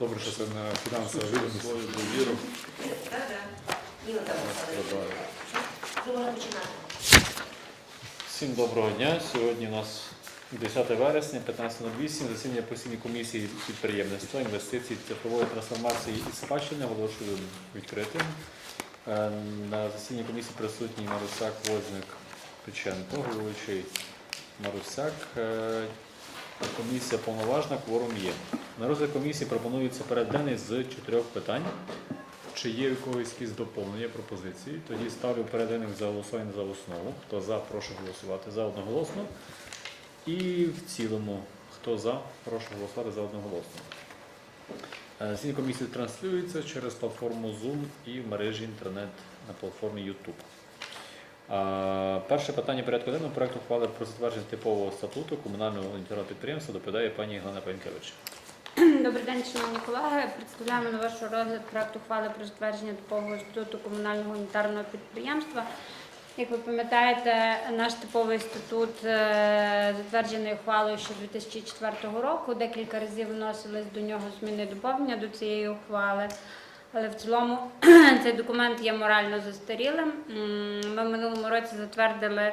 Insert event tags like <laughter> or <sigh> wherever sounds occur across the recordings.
Добре, що це не фінансова відомість. свою довіру. Всім доброго дня. Сьогодні у нас 10 вересня, 15.08, засідання постійної комісії підприємництва, інвестицій, цифрової трансформації і спадщини оголошую відкритим. Е, На засіданні комісії присутній Марусяк, Возник, Печенко, головуючий Марусяк. Е, Комісія повноважна, кворум є. На розгляд комісії пропонується поряд денний з чотирьох питань. Чи є у когось якісь доповнення пропозиції? Тоді ставлю переданих за голосування за основу. Хто за, прошу голосувати за одноголосно. І в цілому, хто за, прошу голосувати за одноголосно. Е, Засідання комісії транслюється через платформу Zoom і в мережі інтернет на платформі YouTube. Перше питання порядку денного проекту ухвали про затвердження типового статуту комунального волонтерного підприємства доповідає пані Галина Пенкевич. <clears throat> Добрий день, шановні колеги. Представляємо на ваш розгляд проект ухвали про затвердження типового статуту комунального унітарного підприємства. Як ви пам'ятаєте, наш типовий статут е, затверджений ухвалою ще 2004 року. Декілька разів вносились до нього зміни доповнення до цієї ухвали. Але в цілому <clears throat> цей документ є морально застарілим. Ми в минулому році затвердили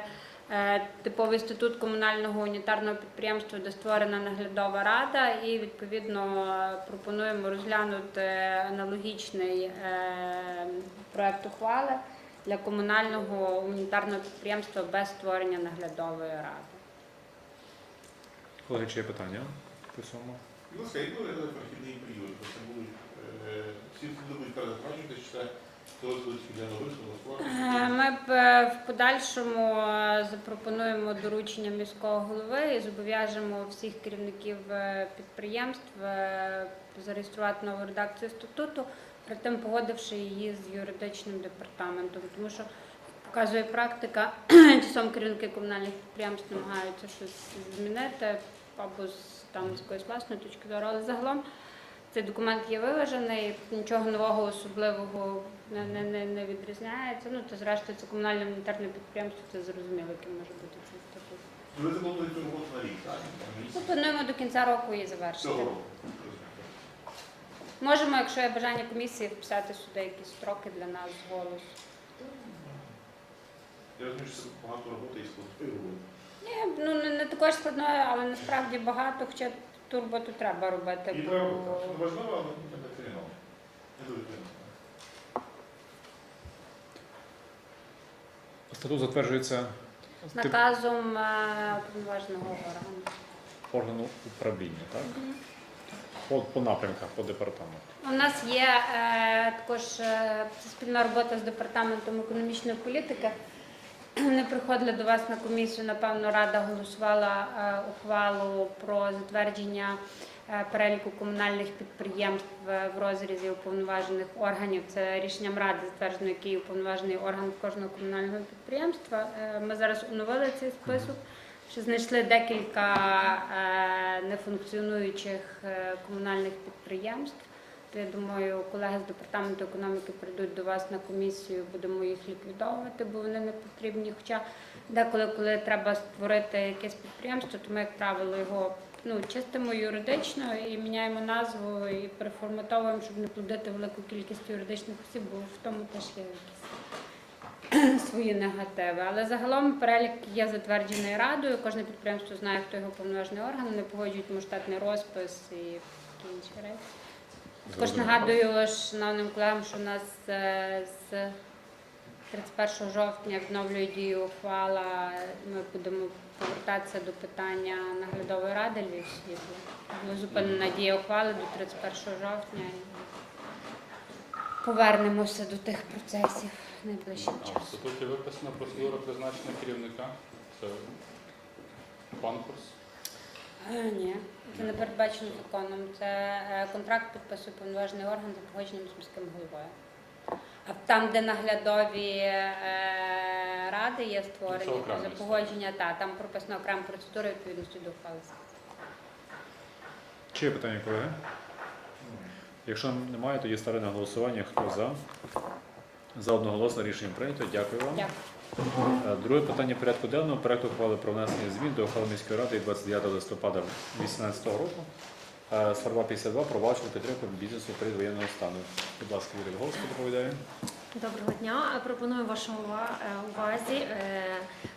е, типовий статут комунального унітарного підприємства, де створена наглядова рада, і відповідно пропонуємо розглянути аналогічний е, проект ухвали для комунального унітарного підприємства без створення наглядової ради. Колеги, чи є питання по цьому? Ну, це і буде прохідний період, бо це будуть е, всі суди будуть перезапрошувати, чи це Е, Ми б е, в подальшому е, запропонуємо доручення міського голови і зобов'яжемо всіх керівників е, підприємств е, зареєструвати нову редакцію статуту, при тим погодивши її з юридичним департаментом, тому що показує практика, <clears throat> часом керівники комунальних підприємств намагаються щось змінити або з там з якоїсь власної точки зору, але загалом. Цей документ є виважений, нічого нового особливого не, не, не, не відрізняється. Ну, то зрештою це комунальне монетарне підприємство, це зрозуміло, яким може бути цей статут. Ви заплануєте роботу на рік, так? Місяць. плануємо до кінця року її завершити. Цього року. Можемо, якщо є бажання комісії, вписати сюди якісь строки для нас з голосу. Я розумію, що це багато роботи і складної роботи. Ні, ну не, не також складною, але насправді багато, хоча ту роботу треба робити. І треба робити. Це важливо, але не так терміново. Не дуже терміново. Статут затверджується наказом е, уповноваженого органу. органу управління, так? По, по напрямках, по департаменту. У нас є е, також е, спільна робота з департаментом економічної політики. Вони приходили до вас на комісію. Напевно, рада голосувала е, ухвалу про затвердження е, переліку комунальних підприємств е, в розрізі уповноважених органів. Це рішенням ради затверджено, який уповноважений орган кожного комунального підприємства. Ми зараз оновили цей список. Що знайшли декілька нефункціонуючих комунальних підприємств. Я думаю, колеги з департаменту економіки прийдуть до вас на комісію, будемо їх ліквідовувати, бо вони не потрібні. Хоча деколи, коли треба створити якесь підприємство, то ми, як правило, його ну, чистимо юридично і міняємо назву і переформатовуємо, щоб не плодити велику кількість юридичних осіб, бо в тому теж є якісь <clears throat> свої негативи. Але загалом перелік є затверджений радою. Кожне підприємство знає, хто його повноважний орган, вони погоджують йому штатний розпис і такі інші речі. Також нагадую шановним колегам, що у нас е, з 31 жовтня відновлює дію ухвала. Ми будемо повертатися до питання наглядової ради Львівського. Була зупинена дія ухвали до 31 жовтня і повернемося до тих процесів найближчим А в часом. статуті виписана процедура призначення керівника. Це конкурс. Е, Ні, це не передбачено законом. Це е, контракт підписує повноважений орган за погодженням з міським головою. А там, де наглядові е, ради є створені окремо за погодження, та там прописана окрема процедура відповідності до ухвали. Чи є питання, колеги? Якщо немає, тоді ставлю на голосування. Хто за? За одноголосно рішення прийнято. Дякую вам. Дякую. Е, Друге питання порядку денного. Проект ухвали про внесення змін до ухвали міської ради 29 листопада 2018 року Е, 52 про підтримку бізнесу при воєнного стану. Будь ласка, Юрій Голос доповідає. Доброго дня. Пропоную вашому е, увазі е,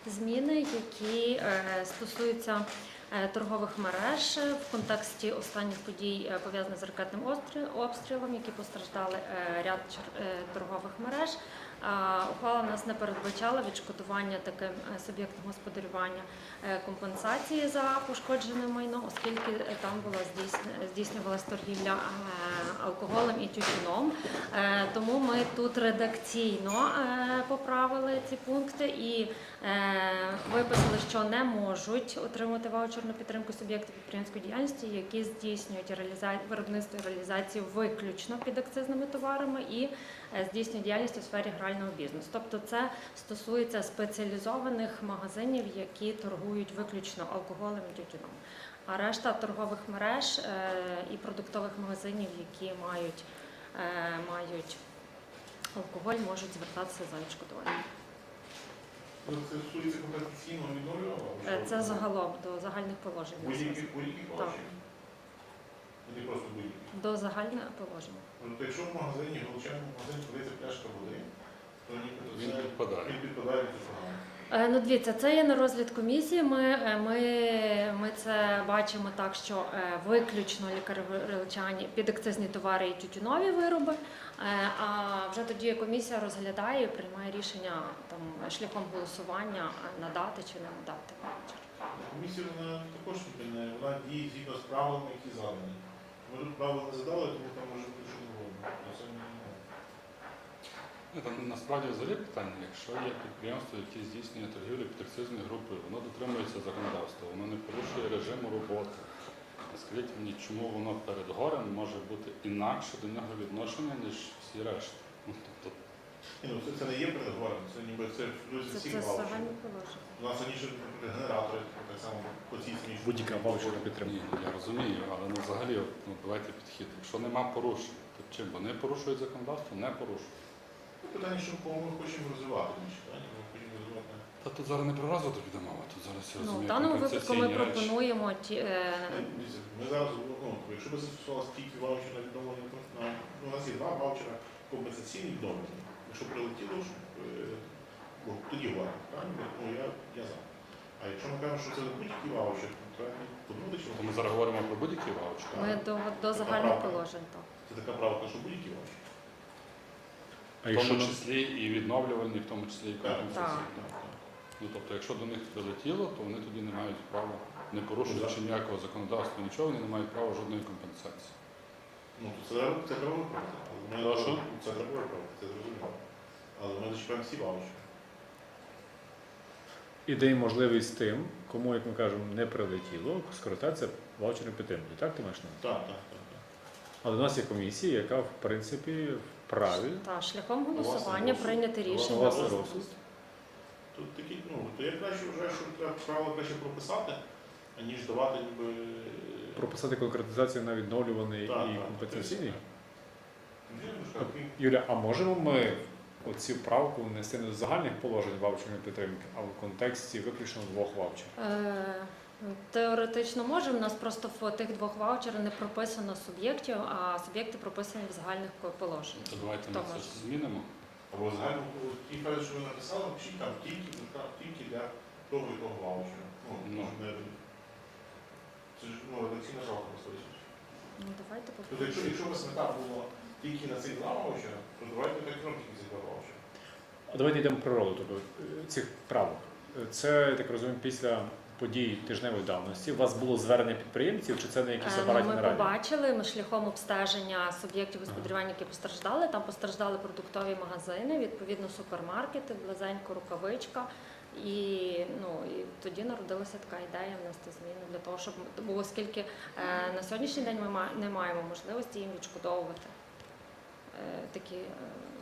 зміни, які е, стосуються е, торгових мереж е, в контексті останніх подій, е, пов'язаних з ракетним обстрілом, які постраждали е, ряд е, торгових мереж. Ухвала нас не передбачала відшкодування таким суб'єктом господарювання е, компенсації за пошкоджене майно, оскільки е, там була здійснювалася торгівля е, алкоголем і тютюном. Е, Тому ми тут редакційно е, поправили ці пункти і е, виписали, що не можуть отримати ваучерну підтримку суб'єкти підприємської діяльності, які здійснюють виробництво і реалізацію виключно під акцизними товарами і здійснюють діяльність у сфері грального бізнесу. Тобто це стосується спеціалізованих магазинів, які торгують виключно алкоголем і тютюном. А решта торгових мереж е, і продуктових магазинів, які мають е, мають алкоголь, можуть звертатися за відшкодуванням. Ну, Це стосується компенсаційного відновлювання? Е, Це загалом до загальних положень. Будь-які Так. Не просто будь-які. До загальних положень. Ну, то якщо в магазині, в Голчаному магазині продається пляшка води, то Він підпадає. він підпадає програму. Е, Ну, дивіться, це є на розгляд комісії. Ми, е, ми, ми це бачимо так, що е, виключно лікаревичані підакцизні товари і тютюнові вироби. Е, А вже тоді комісія розглядає і приймає рішення там шляхом голосування е, надати чи не надати. Комісія вона також не вона діє згідно з правилами, які задані. Ми тут правила не задали, тому там може бути що. Не Там насправді взагалі питання, якщо є підприємство, яке здійснює торгівлю під акцизною групою, воно дотримується законодавства, воно не порушує режиму роботи. Скажіть мені, чому воно перед горем може бути інакше до нього відношення, ніж всі решта? Ну, тобто, Ні, ну, це, це не є переговором, це ніби це плюс Це, всіх це загальні положення. У нас раніше наприклад, генератори, так само по цій цій Будь-яка ваучерна підтримка. ні, ну, я розумію, але ну, взагалі, от, ну, давайте підхід. Якщо нема порушень, то чим вони порушують законодавство, не порушують. Ну, Питання, що кого ми хочемо розвивати? Ми хочемо розвивати. Та тут зараз не про розвиток йде мова, тут зараз я Ну, в даному випадку ми пропонуємо ті, е, Ну, Ми зараз, ну, якщо би застосувалося тільки ваучер на відновлення, то на, ну, у нас є два ваучера компенсаційні відновлення. Якщо прилетіло, щоб, е, бо тоді варто, правильно? Ну, я, я за. А якщо ми кажемо, що це будь-який ваучер, то треба подумати, що То ми зараз говоримо про будь-які ваучери. ми до, до загальних положень. Так. це така правка, що будь-який ваучер. А В тому числі і відновлювальні, в тому числі і Так, компенсаційні. так, так. Ну тобто, якщо до них прилетіло, то вони тоді не мають права, не порушуючи ніякого законодавства, нічого, вони не мають права жодної компенсації. Ну, це, треба- це треба виправити. Але ми- Прошу? Це треба виправити, це зрозуміло. Але ми зачіпаємо всі ваучери. і можливість тим, кому, як ми кажемо, не прилетіло, скористатися ваучерною підтримкою. Так ти маєш на увазі? Так, так, так. Але у нас є комісія, яка в принципі вправі. Та шляхом голосування прийняти рішення. Власне розсуд. Тут такі, ну, то я краще вважаю, що треба правила краще прописати, аніж давати ніби. Прописати конкретизацію на відновлюваний Так, і так, компенсаційний. Ну, я що Юля, а можемо ми оцю правку внести не до загальних положень ваучерної підтримки, а в контексті виключно двох ваучерів? Е, Теоретично може. У нас просто в тих двох ваучерах не прописано суб'єктів, а суб'єкти прописані в загальних положеннях. То давайте ми це може. змінимо. Або загально, ті кажуть, що ви написали, пишіть там тільки, ну, тільки для того і того ваучера. Ну, Ну. щоб не... Це ж ну, редакційна жалка насправді. Ну давайте Тобто, якщо, попробуємо. якщо у вас мета була тільки на цих два ваучера, то давайте так і робимо тільки ці два ваучера. А давайте йдемо в природу тобто, е, цих правок. Е, Це, я так розумію, після подій тижневої давності. У вас було звернення підприємців, чи це на якісь Е, ну, апаратні Ми нараді? побачили ми шляхом обстеження суб'єктів господарювання, які постраждали. Там постраждали продуктові магазини, відповідно супермаркети, близенько рукавичка. І ну і тоді народилася така ідея внести зміни для того, щоб бо оскільки е, на сьогоднішній день ми не маємо можливості їм відшкодовувати е, такі е,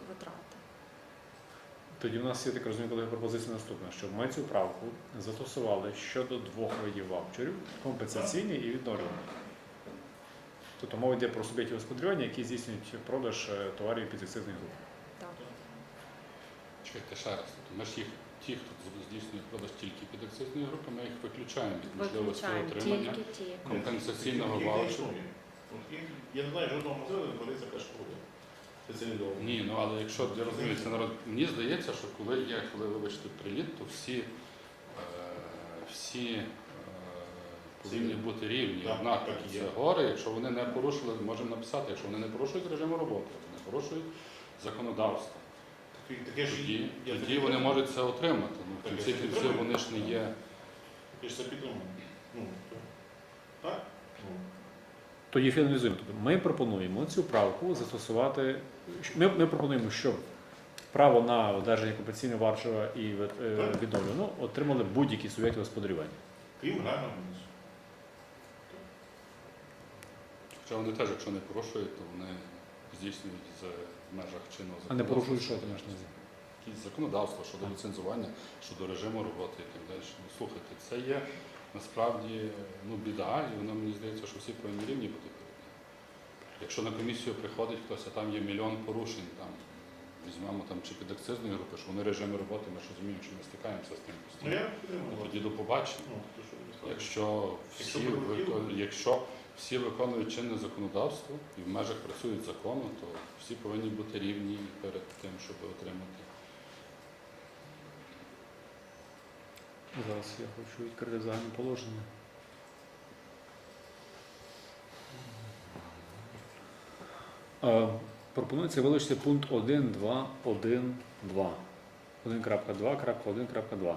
витрати. Тоді в нас є так розумію, колеги, пропозиція наступна, щоб ми цю правку застосували щодо двох видів ваучерів компенсаційні і відновлювані. Тобто мова йде про суб'єктів господарювання, які здійснюють продаж е, товарів під акцизних груп. Так. Чуєте ще раз. Тобто Ми ж їх, ті, хто здійснює продаж тільки під акцизної групи, ми їх виключаємо від можливості Виключаємо отримання тільки ті. компенсаційного ваучеру. Я не знаю жодного магазину, де продається кашкоди. Спеціалізовані. Ні, ну але якщо я розумію, це народ, мені здається, що коли є, коли вибачте приліт, то всі, е, всі е, повинні бути рівні. Так, Однак так і це є. гори, якщо вони не порушили, можемо написати, якщо вони не порушують режиму роботи, не порушують законодавство. Таке- Таке ж Тоді, я тоді таке- вони можуть це отримати. Ну, в Таке кінці кінців підтримую. вони ж не є. таке ж це підтримує. Ну, то- так? Ну, Тоді фіналізуємо. Тобто ми пропонуємо цю правку застосувати. Ми, ми пропонуємо, щоб право на одержання компенсаційного варчого і е, отримали будь-які суб'єкти господарювання. Крім бізнесу. Хоча вони теж, якщо не порушують, то вони здійснюють в межах чинного А не порушують що ти маєш на увазі? якісь законодавства щодо ліцензування, щодо режиму роботи і так далі. Ну, слухайте, це є насправді ну, біда, і воно мені здається, що всі повинні рівні бути. Якщо на комісію приходить хтось, а там є мільйон порушень, там візьмемо там чи під акцизної групи, що вони режими роботи, ми ж розуміємо, що ми стикаємося з тим Ну, постійно. я Ну, тоді до побачення. Ну, то що ви сказали. Якщо всі, якщо всі виконують чинне законодавство і в межах працюють закону, то всі повинні бути рівні перед тим, щоб отримати. Зараз я хочу відкрити загальне положення. Пропонується вилучити пункт 1, 2, 1, 2. 1.2.1.2.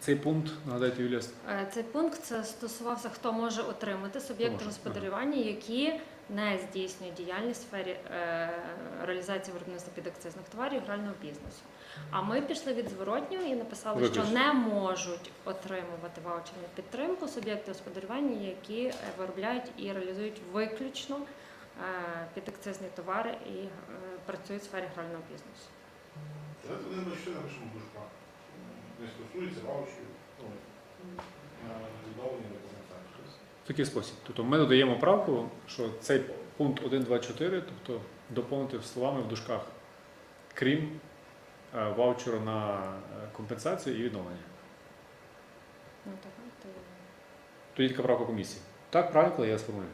Цей пункт, нагадайте, Юлія, Е, Цей пункт це стосувався, хто може отримати суб'єкти господарювання, які не здійснюють діяльність в сфері е, реалізації виробництва підакцизних товарів грального бізнесу. А ми пішли від зворотнього і написали, Виключно. що не можуть отримувати ваучерну підтримку суб'єкти господарювання, які е, виробляють і реалізують виключно е, підакцизні товари і працюють в сфері грального бізнесу. Давайте один бачите, напишемо в дужках. Не стосується ваучерів, ну, відновлення. В такий спосіб. Тобто ми додаємо правку, що цей пункт 1.2.4, тобто доповнити словами в дужках, крім е, ваучеру на е, компенсацію і відновлення. Ну, так, то... Тоді така правка комісії. Так, правильно, я сформулюю.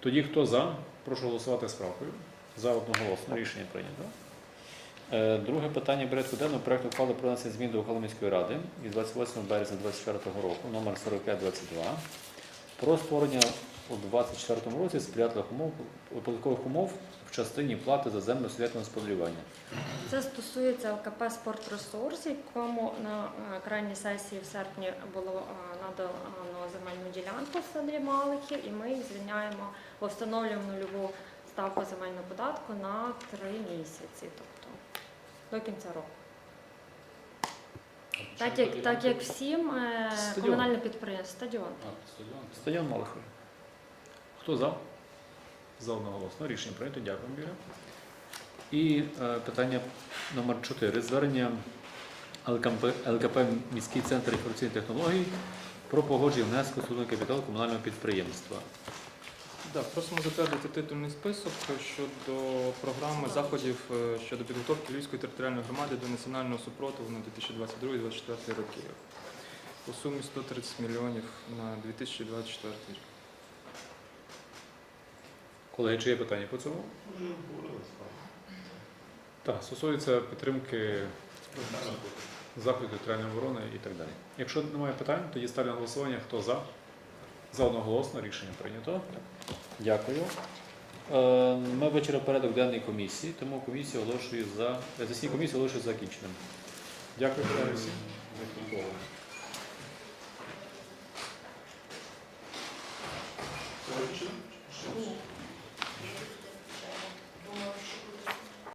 Тоді хто за? Прошу голосувати з правкою. За одноголосно рішення прийнято. Е, Друге питання порядку денного проекту ухвали про внесення змін до ухвали міської ради від 28 березня 2024 року, номер 4522, про створення у 2024 році сприятливих умов податкових умов в частині плати за землю суб'єктного господарювання. Це стосується ЛКП «Спортресурс», якому на е, крайній сесії в серпні було е, надано земельну ділянку в селі Малихів, і ми їх звільняємо, встановлюємо нульову ставку земельного податку на три місяці, тобто до кінця року. Так як, так як всім е, Стадіон. комунальне підприємство, стадіон. А, стадіон. Стадіон Малихові. Хто за? За одноголосно. Рішення прийнято. Дякую, Біля. І е, питання номер 4. Звернення ЛКП, ЛКП міський центр інформаційних технологій про погодження внеску судного капіталу комунального підприємства. Да, просимо затвердити титульний список щодо програми заходів е, щодо підготовки Львівської територіальної громади до національного супротиву на 2022-2024 роки у сумі 130 мільйонів на 2024 рік. Колеги, чи є питання по цьому? Так, стосується підтримки заходів територіальної оборони і так далі. Якщо немає питань, тоді ставлю на голосування. Хто за? За одноголосно рішення прийнято. Дякую. Е, Ми вичерпали порядок денний комісії, тому комісія оголошує за засідання комісії оголошує закінченим. Дякую, всім.